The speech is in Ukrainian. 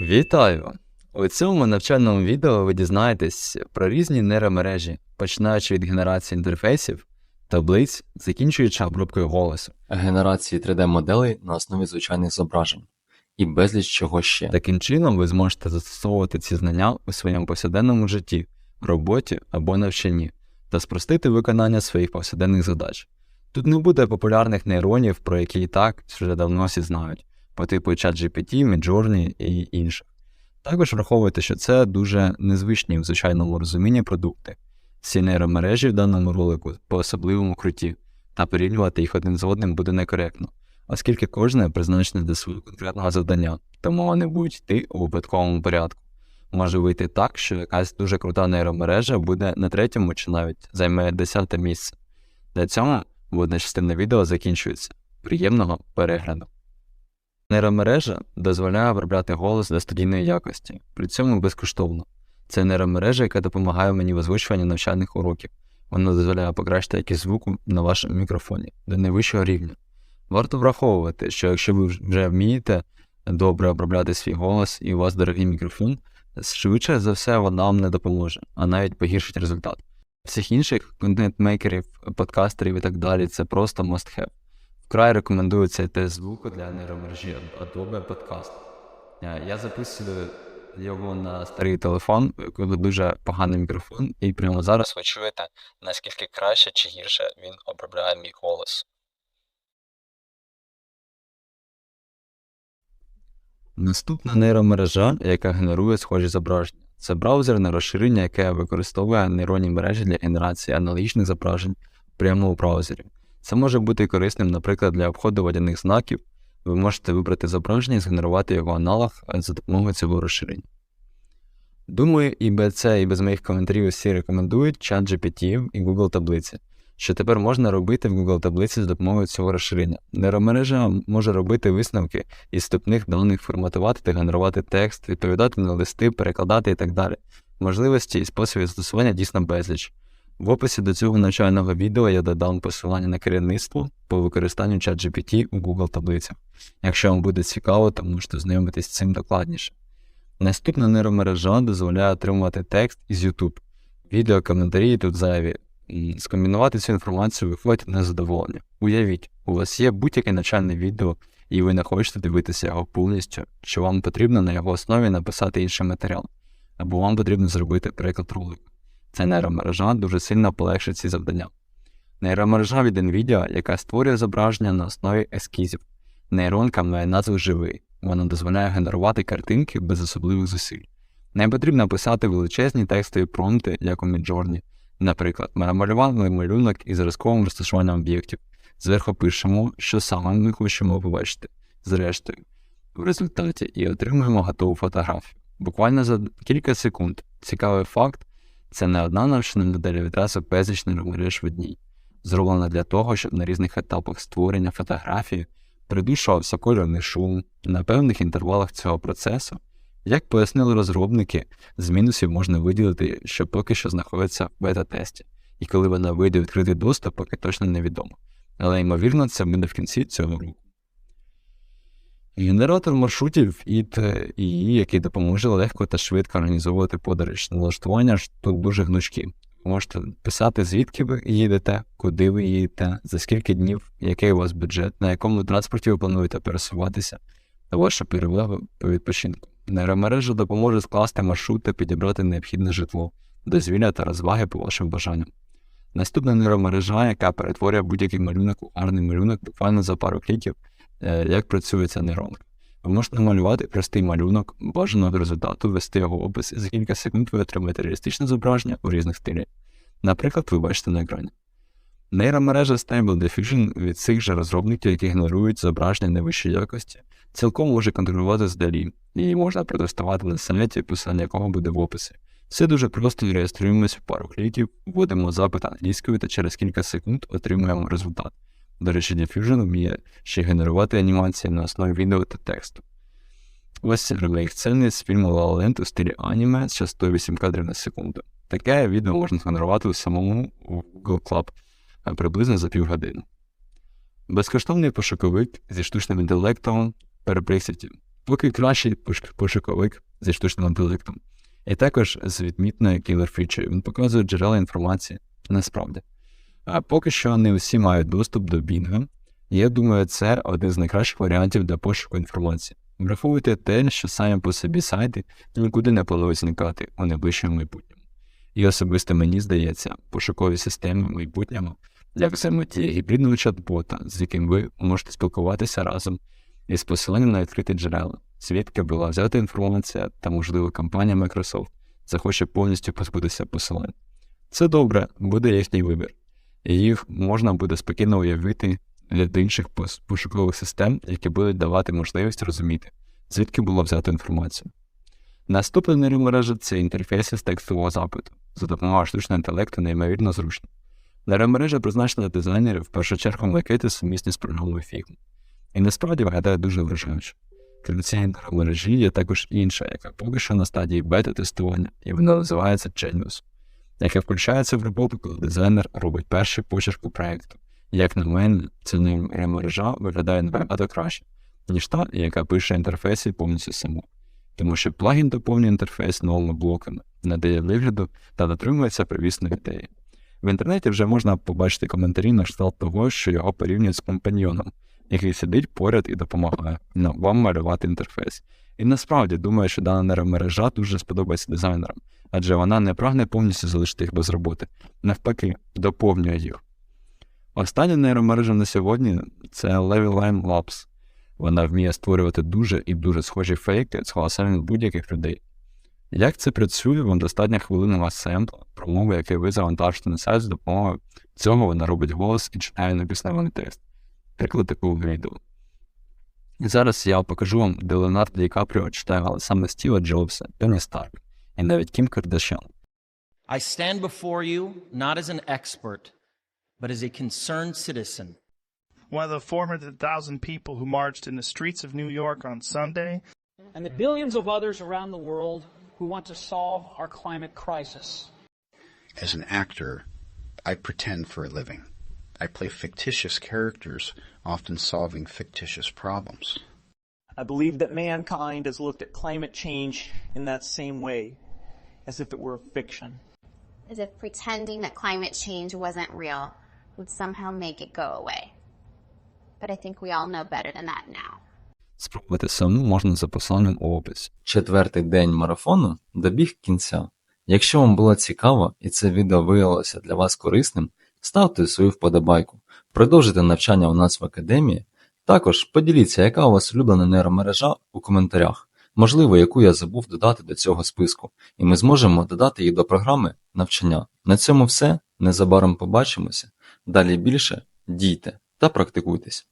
Вітаю! У цьому навчальному відео ви дізнаєтесь про різні нейромережі, починаючи від генерації інтерфейсів, таблиць, закінчуючи обробкою голосу. генерації 3D-моделей на основі звичайних зображень і безліч чого ще. Таким чином ви зможете застосовувати ці знання у своєму повсякденному житті, роботі або навчанні та спростити виконання своїх повсякденних задач. Тут не буде популярних нейронів, про які і так вже давно всі знають, по типу ChatGPT, Midjourney і інших. Також враховуйте, що це дуже незвичні в звичайному розумінні продукти. Ці нейромережі в даному ролику по-особливому круті, та порівнювати їх один з одним буде некоректно, оскільки кожне призначене для свого конкретного завдання, тому вони будуть йти у випадковому порядку. Може вийти так, що якась дуже крута нейромережа буде на третьому чи навіть займе десяте місце. Для цього водна частина відео закінчується. Приємного перегляду. Нейромережа дозволяє обробляти голос до студійної якості, при цьому безкоштовно. Це нейромережа, яка допомагає мені в озвучуванні навчальних уроків. Вона дозволяє покращити якість звуку на вашому мікрофоні до найвищого рівня. Варто враховувати, що якщо ви вже вмієте добре обробляти свій голос і у вас дорогий мікрофон, швидше за все вона вам не допоможе, а навіть погіршить результат. Всіх інших контент-мейкерів, подкастерів і так далі це просто must-have. Вкрай рекомендую цей тест звуку для нейромережі Adobe Podcast. Е, Я записую його на старий телефон, коли дуже поганий мікрофон, і прямо зараз ви чуєте, наскільки краще чи гірше він обробляє мій голос. Наступна нейромережа, яка генерує схожі зображення, це браузерне розширення, яке використовує нейронні мережі для генерації аналогічних зображень прямо у браузері. Це може бути корисним, наприклад, для обходу водяних знаків. Ви можете вибрати зображення і згенерувати його аналог е, за допомогою цього розширення. Думаю, і без це, і без моїх коментарів всі рекомендують ChatGPT і Google таблиці, що тепер можна робити в Google таблиці з допомогою цього розширення. Нейромережа може робити висновки із вступних даних, форматувати та генерувати текст, відповідати на листи, перекладати і так далі. Можливості і способів застосування дійсно безліч. В описі до цього навчального відео я додам посилання на керівництво по використанню ChatGPT у Google таблицях. Якщо вам буде цікаво, то можете знайомитись з цим докладніше. Наступна нейромережа дозволяє отримувати текст із YouTube. Відео, коментарі тут зайві. Скомбінувати цю інформацію виходить на задоволення. Уявіть, у вас є будь-яке навчальне відео, і ви не хочете дивитися його повністю, що вам потрібно на його основі написати інший матеріал, або вам потрібно зробити переклад ролику. Ця нейромережа дуже сильно полегшить ці завдання. Нейромережа від NVIDIA, яка створює зображення на основі ескізів. Нейронка має назву живий. Вона дозволяє генерувати картинки без особливих зусиль. Не потрібно писати величезні текстові промпти, як у Midjourney. Наприклад, ми намалювали малюнок із зразковим розташуванням об'єктів. Зверху пишемо, що саме ми хочемо побачити. Зрештою, в результаті і отримуємо готову фотографію. Буквально за кілька секунд. Цікавий факт це не одна навчена модель відразу безліч нейромереж в одній, зроблена для того, щоб на різних етапах створення фотографії придушувався кольорний шум на певних інтервалах цього процесу. Як пояснили розробники, з мінусів можна виділити, що поки що знаходиться в бета-тесті, і коли вона вийде відкритий доступ, поки точно невідомо. Але ймовірно, це буде в кінці цього року. Генератор маршрутів ід ІІ, який допоможе легко та швидко організовувати подорож. Налаштування ж тут дуже гнучкі. Можете писати, звідки ви їдете, куди ви їдете, за скільки днів, який у вас бюджет, на якому транспорті ви плануєте пересуватися, та ваша перевага по відпочинку. Нейромережа допоможе скласти маршрут та підібрати необхідне житло, дозвілля та розваги по вашим бажанням. Наступна нейромережа, яка перетворює будь-який малюнок у гарний малюнок буквально за пару кліків, як працює ця нейронка. Ви можете намалювати простий малюнок, бажаного результату, ввести його опис, і за кілька секунд ви отримаєте реалістичне зображення у різних стилях. Наприклад, ви бачите на екрані. Нейромережа Stable Diffusion від цих же розробників, які генерують зображення найвищої якості, цілком може контролювати здалі, і можна протестувати на сайті, посилання якого буде в описі. Все дуже просто реєструємося в пару кліків, вводимо запит англійською та через кілька секунд отримуємо результат. До речі, Diffusion вміє ще генерувати анімації на основі відео та тексту. Ось ремейк сцени з фільму La La Land у стилі аніме з частотою 8 кадрів на секунду. Таке відео можна згенерувати у самому Google Club приблизно за півгодини. Безкоштовний пошуковик зі штучним інтелектом Perplexity поки кращий пошуковик зі штучним інтелектом. І також з відмітною killer feature. Він показує джерела інформації насправді. А поки що не усі мають доступ до Bing. Я думаю, це один з найкращих варіантів для пошуку інформації. Враховуйте те, що самі по собі сайти нікуди не планують зникати у найближчому майбутньому. І особисто мені здається, пошукові системи в майбутньому як взаємодія гібридного чат-бота, з яким ви можете спілкуватися разом із посиланням на відкриті джерела, звідки була взята інформація та, можливо, компанія Microsoft захоче повністю позбутися посилань. Це добре, буде їхній вибір, їх можна буде спокійно уявити для інших пошукових систем, які будуть давати можливість розуміти, звідки було взято інформацію. Наступна нейромережа це інтерфейси з текстового запиту. За допомогою штучного інтелекту неймовірно зручно. Нейромережа призначена для дизайнерів в першу чергу лакети сумісні з програмою Figma. І насправді виглядає дуже вражаюче. Крім цієї нейромережі є також інша, яка поки що на стадії бета-тестування, і вона називається Genius, яка включається в роботу, коли дизайнер робить перший почерк у проєкту. Як на мене, ця нейромережа виглядає набагато краще, ніж та, яка пише інтерфейси повністю саму. Тому що плагін доповнює інтерфейс новими блоками, надає вигляду та дотримується привісної ідеї. В інтернеті вже можна побачити коментарі на кшталт того, що його порівнюють з компаньйоном, який сидить поряд і допомагає ну, вам малювати інтерфейс. І насправді думаю, що дана нейромережа дуже сподобається дизайнерам, адже вона не прагне повністю залишити їх без роботи, навпаки, доповнює їх. Остання нейромережа на сьогодні це Leveline Labs. Вона вміє створювати дуже і дуже схожі фейки з голосами будь-яких людей. Як це працює, вам достатньо хвилинного семпла, промови, який ви завантажите на сайт з допомогою цього вона робить голос і читає написаний текст. Приклад такого відео. І зараз я покажу вам, де Леонардо Ді Капріо читає голосами Стіва Джобса, Тоні Старк і навіть Кім Кардашян. I stand before you not as an expert, but as a concerned citizen. one of the 400,000 people who marched in the streets of New York on Sunday, and the billions of others around the world who want to solve our climate crisis. As an actor, I pretend for a living. I play fictitious characters, often solving fictitious problems. I believe that mankind has looked at climate change in that same way, as if it were a fiction. as if pretending that climate change wasn't real would somehow make it go away. But I think we all know better than that now. Спробувати саму можна за посиланням у описі. Четвертий день марафону добіг кінця. Якщо вам було цікаво і це відео виявилося для вас корисним, ставте свою вподобайку, продовжуйте навчання у нас в академії. Також поділіться, яка у вас улюблена нейромережа у коментарях, можливо, яку я забув додати до цього списку, і ми зможемо додати її до програми навчання. На цьому все. Незабаром побачимося. Далі більше дійте та практикуйтесь.